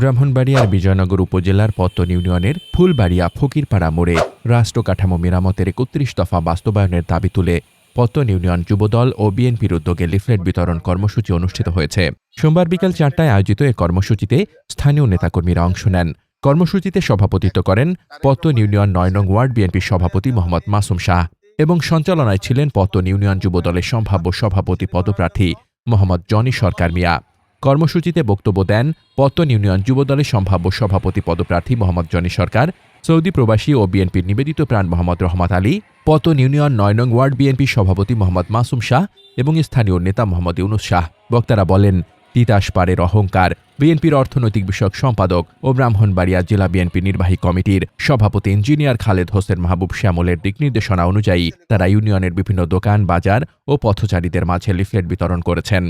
ব্রাহ্মণবাড়িয়ার বিজয়নগর উপজেলার পত্তন ইউনিয়নের ফুলবাড়িয়া ফকিরপাড়া মোড়ে রাষ্ট্র কাঠামো মেরামতের একত্রিশ দফা বাস্তবায়নের দাবি তুলে পত্তন ইউনিয়ন যুবদল ও বিএনপির উদ্যোগে লিফলেট বিতরণ কর্মসূচি অনুষ্ঠিত হয়েছে। সোমবার বিকেল চারটায় আয়োজিত এ কর্মসূচিতে স্থানীয় নেতাকর্মীরা অংশ নেন। কর্মসূচিতে সভাপতিত্ব করেন পত্তন ইউনিয়ন নয় নং ওয়ার্ড বিএনপির সভাপতি মোহাম্মদ মাসুম শাহ এবং সঞ্চালনায় ছিলেন পত্তন ইউনিয়ন যুবদলের সম্ভাব্য সভাপতি পদপ্রার্থী মোহাম্মদ জনি সরকার মিয়া। কর্মসূচিতে বক্তব্য দেন পত্তন ইউনিয়ন যুবদলের সম্ভাব্য সভাপতি পদপ্রার্থী মোহাম্মদ জনি সরকার, সৌদি প্রবাসী ও বিএনপির নিবেদিত প্রাণ মোহাম্মদ রহমত আলী পতন ইউনিয়ন নয় নং ওয়ার্ড বিএনপি সভাপতি মোহাম্মদ মাসুম শাহ এবং স্থানীয় নেতা মোহাম্মদ ইউনুস শাহ। বক্তারা বলেন, তিতাস পাড়ের অহংকার, বিএনপির অর্থনৈতিক বিষয়ক সম্পাদক ও ব্রাহ্মণবাড়িয়া জেলা বিএনপি নির্বাহী কমিটির সভাপতি ইঞ্জিনিয়ার খালেদ হোসেন মাহবুব শ্যামলের দিক নির্দেশনা অনুযায়ী তারা ইউনিয়নের বিভিন্ন দোকান, বাজার ও পথচারীদের মাঝে লিফলেট বিতরণ করেছেন।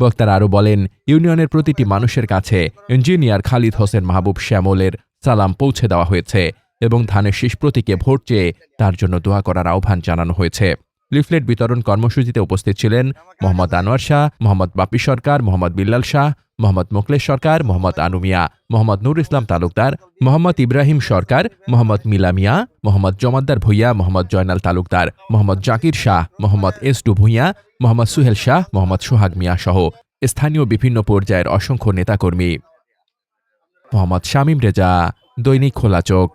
বক্তারা আরও বলেন, ইউনিয়নের প্রতিটি মানুষের কাছে ইঞ্জিনিয়ার খালিদ হোসেন মাহবুব শ্যামলের সালাম পৌঁছে দেওয়া হয়েছে এবং ধানের শীষ প্রতীকে ভোট চেয়ে তার জন্য দোয়া করার আহ্বান জানানো হয়েছে। লিফলেট বিতরণ কর্মসূচিতে উপস্থিত ছিলেন মোহাম্মদ আনোয়ার শাহ, মোহাম্মদ বাপি সরকার, মোহাম্মদ বিল্লাল শাহ, মোহাম্মদ মোকলেশ সরকার, মোহাম্মদ আনুমিয়া, মোহাম্মদ নুর ইসলাম তালুকদার, মোহাম্মদ ইব্রাহিম সরকার, মোহাম্মদ মিলামিয়া, মোহাম্মদ জমাদ্দার ভুইয়া, মোহাম্মদ জয়নাল তালুকদার, মোহাম্মদ জাকির শাহ, মোহাম্মদ এস ডু ভুইয়া মোহাম্মদ সুহেল শাহ, মোহাম্মদ সোহাগ মিয়া সহ স্থানীয় বিভিন্ন পর্যায়ের অসংখ্য নেতাকর্মী। মোহাম্মদ শামীম রেজা, দৈনিক খোলা চোখ।